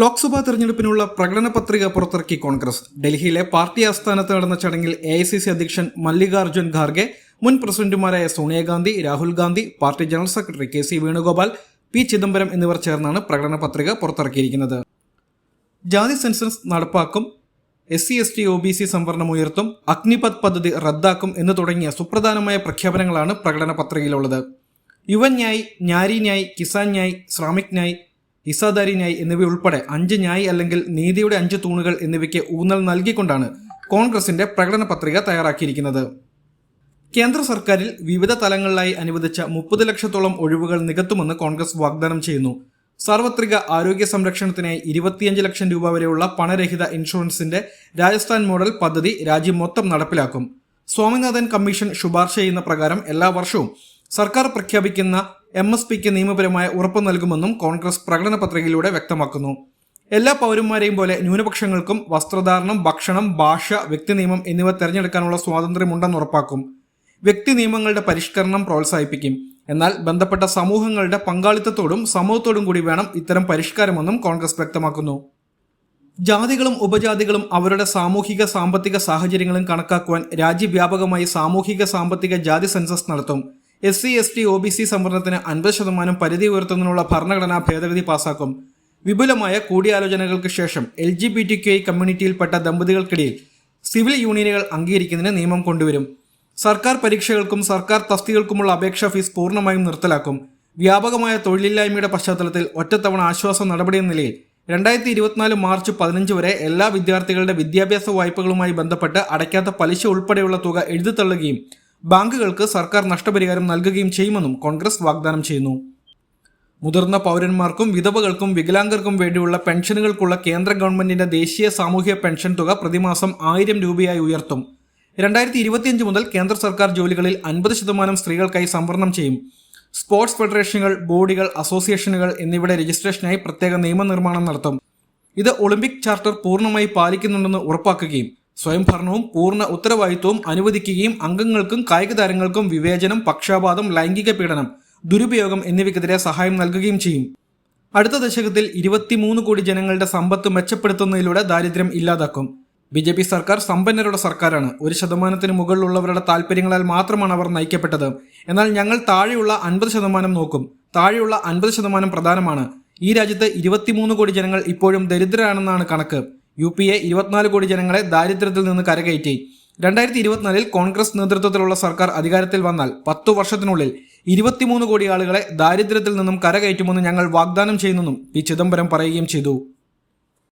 ലോക്സഭാ തെരഞ്ഞെടുപ്പിനുള്ള പ്രകടന പത്രിക പുറത്തിറക്കി കോൺഗ്രസ്. ഡൽഹിയിലെ പാർട്ടി ആസ്ഥാനത്ത് നടന്ന ചടങ്ങിൽ എ അധ്യക്ഷൻ മല്ലികാർജുൻ ഖാർഗെ മുൻ പ്രസിഡന്റുമാരായ Sonia Gandhi Rahul Gandhi party general secretary K C Venugopal P Chidambaram എന്നിവർ ചേർന്നാണ് പ്രകടന പത്രിക പുറത്തിറക്കിയിരിക്കുന്നത്. ജാതി സെൻസസ് നടപ്പാക്കും S C S T O B C സംവരണം ഉയർത്തും അഗ്നിപത് പദ്ധതി റദ്ദാക്കും എന്ന് തുടങ്ങിയ സുപ്രധാനമായ പ്രഖ്യാപനങ്ങളാണ് പ്രകടന പത്രികയിലുള്ളത്. യുവന്യായ് ഞാരി ന്യായ് കിസാൻ ന്യായ് ശ്രാമിക് ന്യായ് ഹിസാദാരി ന്യായ് എന്നിവയുൾപ്പെടെ അഞ്ച് ന്യായ് അല്ലെങ്കിൽ നീതിയുടെ അഞ്ച് തൂണുകൾ എന്നിവയ്ക്ക് ഊന്നൽ നൽകിക്കൊണ്ടാണ് കോൺഗ്രസിന്റെ പ്രകടന പത്രിക തയ്യാറാക്കിയിരിക്കുന്നത്. കേന്ദ്ര സർക്കാരിൽ വിവിധ തലങ്ങളിലായി അനുവദിച്ച മുപ്പത് ലക്ഷത്തോളം ഒഴിവുകൾ നികത്തുമെന്ന് കോൺഗ്രസ് വാഗ്ദാനം ചെയ്യുന്നു. സാർവത്രിക ആരോഗ്യ സംരക്ഷണത്തിനായി ഇരുപത്തിയഞ്ച് ലക്ഷം രൂപ വരെയുള്ള പണരഹിത ഇൻഷുറൻസിന്റെ രാജസ്ഥാൻ മോഡൽ പദ്ധതി രാജ്യം മൊത്തം നടപ്പിലാക്കും. സ്വാമിനാഥൻ കമ്മീഷൻ ശുപാർശ ചെയ്യുന്ന പ്രകാരം എല്ലാ വർഷവും സർക്കാർ പ്രഖ്യാപിക്കുന്ന എം എസ് പിക്ക് നിയമപരമായ ഉറപ്പ് നൽകുമെന്നും കോൺഗ്രസ് പ്രകടന പത്രികയിലൂടെ വ്യക്തമാക്കുന്നു. എല്ലാ പൗരന്മാരെയും പോലെ ന്യൂനപക്ഷങ്ങൾക്കും വസ്ത്രധാരണം ഭക്ഷണം ഭാഷ വ്യക്തി നിയമം എന്നിവ തെരഞ്ഞെടുക്കാനുള്ള സ്വാതന്ത്ര്യമുണ്ടെന്ന് ഉറപ്പാക്കും. വ്യക്തി നിയമങ്ങളുടെ പരിഷ്കരണം പ്രോത്സാഹിപ്പിക്കും. എന്നാൽ ബന്ധപ്പെട്ട സമൂഹങ്ങളുടെ പങ്കാളിത്തത്തോടും സമൂഹത്തോടും കൂടി വേണം ഇത്തരം പരിഷ്കാരമെന്നും കോൺഗ്രസ് വ്യക്തമാക്കുന്നു. ജാതികളും ഉപജാതികളും അവരുടെ സാമൂഹിക സാമ്പത്തിക സാഹചര്യങ്ങളും കണക്കാക്കുവാൻ രാജ്യവ്യാപകമായി സാമൂഹിക സാമ്പത്തിക ജാതി സെൻസസ് നടത്തും. S C S T O B C സംവരണത്തിന് അൻപത് ശതമാനം പരിധി ഉയർത്തുന്നതിനുള്ള ഭരണഘടനാ ഭേദഗതി പാസാക്കും. വിപുലമായ കൂടിയാലോചനകൾക്ക് ശേഷം L G B T K കമ്മ്യൂണിറ്റിയിൽപ്പെട്ട ദമ്പതികൾക്കിടയിൽ സിവിൽ യൂണിയനുകൾ അംഗീകരിക്കുന്നതിന് നിയമം കൊണ്ടുവരും. സർക്കാർ പരീക്ഷകൾക്കും സർക്കാർ തസ്തികൾക്കുമുള്ള അപേക്ഷാ ഫീസ് പൂർണമായും നിർത്തലാക്കും. വ്യാപകമായ തൊഴിലില്ലായ്മയുടെ പശ്ചാത്തലത്തിൽ ഒറ്റത്തവണ ആശ്വാസ നടപടി എന്ന നിലയിൽ രണ്ടായിരത്തി ഇരുപത്തിനാല് മാർച്ച് പതിനഞ്ച് വരെ എല്ലാ വിദ്യാർത്ഥികളുടെ വിദ്യാഭ്യാസ വായ്പകളുമായി ബന്ധപ്പെട്ട് അടയ്ക്കാത്ത പലിശ ഉൾപ്പെടെയുള്ള തുക എഴുതിത്തള്ളുകയും ബാങ്കുകൾക്ക് സർക്കാർ നഷ്ടപരിഹാരം നൽകുകയും ചെയ്യുമെന്നും കോൺഗ്രസ് വാഗ്ദാനം ചെയ്യുന്നു. മുതിർന്ന പൗരന്മാർക്കും വിധവകൾക്കും വികലാംഗർക്കും വേണ്ടിയുള്ള പെൻഷനുകൾക്കുള്ള കേന്ദ്ര ഗവൺമെന്റിന്റെ ദേശീയ സാമൂഹ്യ പെൻഷൻ തുക പ്രതിമാസം ആയിരം രൂപയായി ഉയർത്തും. രണ്ടായിരത്തി ഇരുപത്തിയഞ്ച് മുതൽ കേന്ദ്ര സർക്കാർ ജോലികളിൽ അൻപത് ശതമാനം സ്ത്രീകൾക്കായി സംവരണം ചെയ്യും. സ്പോർട്സ് ഫെഡറേഷനുകൾ ബോഡികൾ അസോസിയേഷനുകൾ എന്നിവയുടെ രജിസ്ട്രേഷനായി പ്രത്യേക നിയമനിർമ്മാണം നടത്തും. ഇത് ഒളിമ്പിക് ചാർട്ടർ പൂർണമായി പാലിക്കുന്നുണ്ടെന്ന് ഉറപ്പാക്കുകയും സ്വയംഭരണവും പൂർണ ഉത്തരവാദിത്വവും അനുവദിക്കുകയും അംഗങ്ങൾക്കും കായിക താരങ്ങൾക്കും വിവേചനം പക്ഷപാതം ലൈംഗിക പീഡനം ദുരുപയോഗം എന്നിവയ്ക്കെതിരെ സഹായം നൽകുകയും ചെയ്യും. അടുത്ത ദശകത്തിൽ ഇരുപത്തിമൂന്ന് കോടി ജനങ്ങളുടെ സമ്പത്ത് മെച്ചപ്പെടുത്തുന്നതിലൂടെ ദാരിദ്ര്യം ഇല്ലാതാക്കും. ബി ജെ പി സർക്കാർ സമ്പന്നരുടെ സർക്കാരാണ്. ഒരു ശതമാനത്തിന് മുകളിലുള്ളവരുടെ താല്പര്യങ്ങളാൽ മാത്രമാണ് അവർ നയിക്കപ്പെട്ടത്. എന്നാൽ ഞങ്ങൾ താഴെയുള്ള അൻപത് ശതമാനം നോക്കും. താഴെയുള്ള അൻപത് ശതമാനം പ്രധാനമാണ്. ഈ രാജ്യത്ത് ഇരുപത്തിമൂന്ന് കോടി ജനങ്ങൾ ഇപ്പോഴും ദരിദ്രരാണെന്നാണ് കണക്ക്. യു പി എ ഇരുപത്തിനാല് കോടി ജനങ്ങളെ ദാരിദ്ര്യത്തിൽ നിന്ന് കരകയറ്റി. രണ്ടായിരത്തി ഇരുപത്തിനാലിൽ കോൺഗ്രസ് നേതൃത്വത്തിലുള്ള സർക്കാർ അധികാരത്തിൽ വന്നാൽ പത്തു വർഷത്തിനുള്ളിൽ ഇരുപത്തിമൂന്ന് കോടി ആളുകളെ ദാരിദ്ര്യത്തിൽ നിന്നും കരകയറ്റുമെന്ന് ഞങ്ങൾ വാഗ്ദാനം ചെയ്യുന്നെന്നും പി ചിദംബരം പറയുകയും ചെയ്തു.